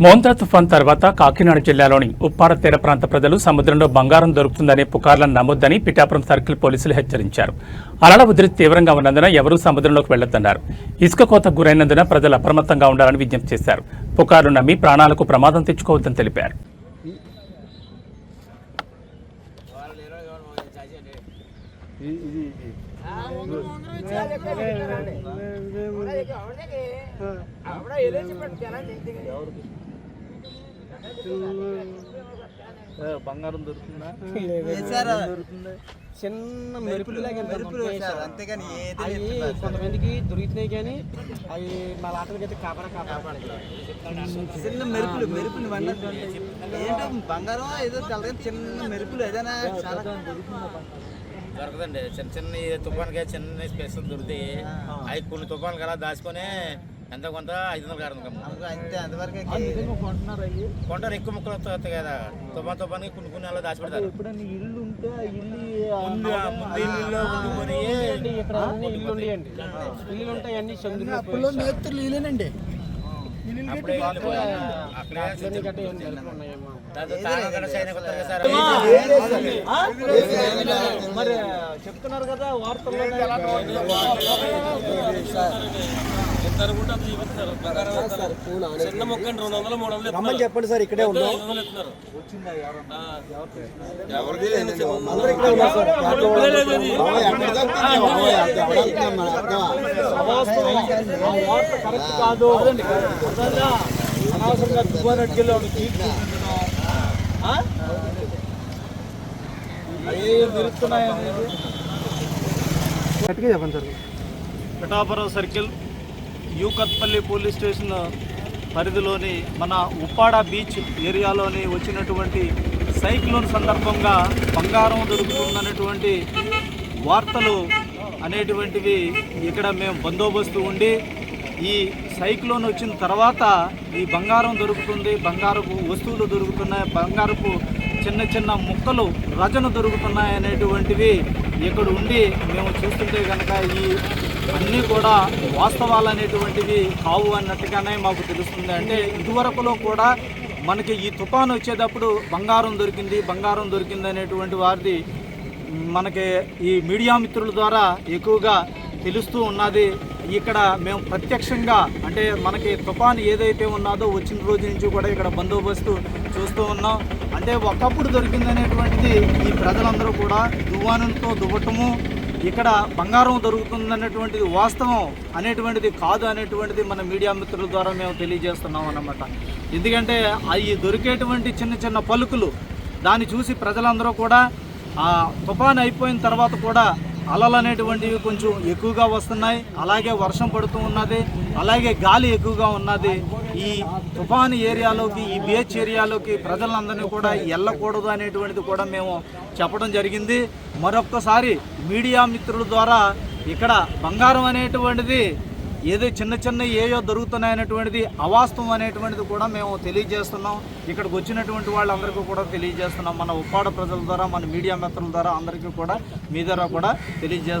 మోంతా తుఫాన్ తర్వాత కాకినాడ జిల్లాలోని ఉప్పాడ తీర ప్రాంత ప్రజలు సముద్రంలో బంగారం దొరుకుతుందనే పుకార్లను నమ్మొద్దని పిఠాపురం సర్కిల్ పోలీసులు హెచ్చరించారు అలల ఉధృతి తీవ్రంగా ఉన్నందున ఎవరూ సముద్రంలోకి వెళ్ళొద్దన్నారు ఇసుక కోతకు గురైనందున ప్రజలు అప్రమత్తంగా ఉండాలని విజ్ఞప్తి చేశారు పుకార్లు నమ్మి ప్రాణాలకు ప్రమాదం తెచ్చుకోవద్దని తెలిపారు బంగారం దొరుకుతుందా? వేశారా? దొరుకుతుంది? చిన్న మెరుపులాగా అంతేగాని ఏది అవి కొంతమందికి దొరుకుతున్నాయి కానీ అవి మా లాటలకి అయితే కాపరా చిన్న మెరుపులు మెరుపులు ఏంటో బంగారం ఏదో తెలగా చిన్న మెరుపులు ఏదైనా చాలా దొరకదండి చిన్న చిన్న తుఫాన్కి చిన్న స్పెషల్ దొరుకుతాయి అవి కొన్ని తుఫాన్లు అలా దాచుకొని ఎంత కొంత? ఐదు వందలు ఆరు వందలు అంతే అంతవరకే కొంటారు ఎక్కువ ముక్కలు వస్తాయి కదా. తుఫాన్ తుఫాన్కి కొన్ని కొన్ని అలా దాచిపెడతారు. ఎప్పుడన్నా ఇల్లు ఉంటే ఇల్లు ముందు ఇల్లులో ఇల్లు ఉంటాయి అన్ని చంద్రులు మరి చెప్తున్నారు కదా వార్తల్లో చిన్న మొక్క రెండు వందలు మూడు వందలు చెప్పండి సార్ ఇక్కడే ఉన్నాం వార్త కరెక్ట్ కాదు? అనవసరంగా చెప్పండి sir. Pithapuram circle U Kothapalli police station పరిధిలోని మన ఉప్పాడ బీచ్ ఏరియాలోని వచ్చినటువంటి సైక్లోన్ సందర్భంగా బంగారం దొరుకుతుందనేటువంటి వార్తలు అనేటువంటివి ఇక్కడ మేము బందోబస్తు ఉండి ఈ సైక్లోన్ వచ్చిన తర్వాత ఈ బంగారం దొరుకుతుంది బంగారపు వస్తువులు దొరుకుతున్నాయి బంగారపు చిన్న చిన్న ముక్కలు రజను దొరుకుతున్నాయి అనేటువంటివి ఇక్కడ ఉండి మేము చూస్తుంటే కనుక ఈ అన్నీ కూడా వాస్తవాలు అనేటువంటివి కావు అన్నట్టుగానే మాకు తెలుస్తుంది. అంటే ఇదివరకులో కూడా మనకి ఈ తుఫాను వచ్చేటప్పుడు బంగారం దొరికింది బంగారం దొరికింది అనేటువంటి వారిది మనకి ఈ మీడియా మిత్రుల ద్వారా ఎక్కువగా తెలుస్తూ ఉన్నది. ఇక్కడ మేము ప్రత్యక్షంగా అంటే మనకి తుఫాన్ ఏదైతే ఉన్నదో వచ్చిన రోజు నుంచి కూడా ఇక్కడ బందోబస్తు చూస్తూ ఉన్నాం. అంటే ఒకప్పుడు దొరికిందనేటువంటిది ఈ ప్రజలందరూ కూడా దువ్వానంతో దువ్వటము ఇక్కడ బంగారం దొరుకుతుందనేటువంటిది వాస్తవం అనేటువంటిది కాదు అనేటువంటిది మన మీడియా మిత్రుల ద్వారా మేము తెలియజేస్తున్నాం అన్నమాట. ఎందుకంటే అవి దొరికేటువంటి చిన్న చిన్న పలుకులు దాన్ని చూసి ప్రజలందరూ కూడా ఆ తుఫాన్ అయిపోయిన తర్వాత కూడా అలలు అనేటువంటివి కొంచెం ఎక్కువగా వస్తున్నాయి. అలాగే వర్షం పడుతూ ఉన్నది. అలాగే గాలి ఎక్కువగా ఉన్నది. ఈ తుఫాన్ ఏరియాలోకి ఈ బీచ్ ఏరియాలోకి ప్రజలందరినీ కూడా వెళ్ళకూడదు అనేటువంటిది కూడా మేము చెప్పడం జరిగింది. మరొక్కసారి మీడియా మిత్రుల ద్వారా ఇక్కడ బంగారం అనేటువంటిది ఏదో చిన్న చిన్న ఏయో దొరుకుతున్నాయనేటువంటిది అవాస్తవం అనేటువంటిది కూడా మేము తెలియజేస్తున్నాం. ఇక్కడికి వచ్చినటువంటి వాళ్ళందరికీ కూడా తెలియజేస్తున్నాం. మన ఉప్పాడ ప్రజల ద్వారా మన మీడియా మిత్రుల ద్వారా అందరికీ కూడా మీ ద్వారా కూడా తెలియజేస్తున్నాం.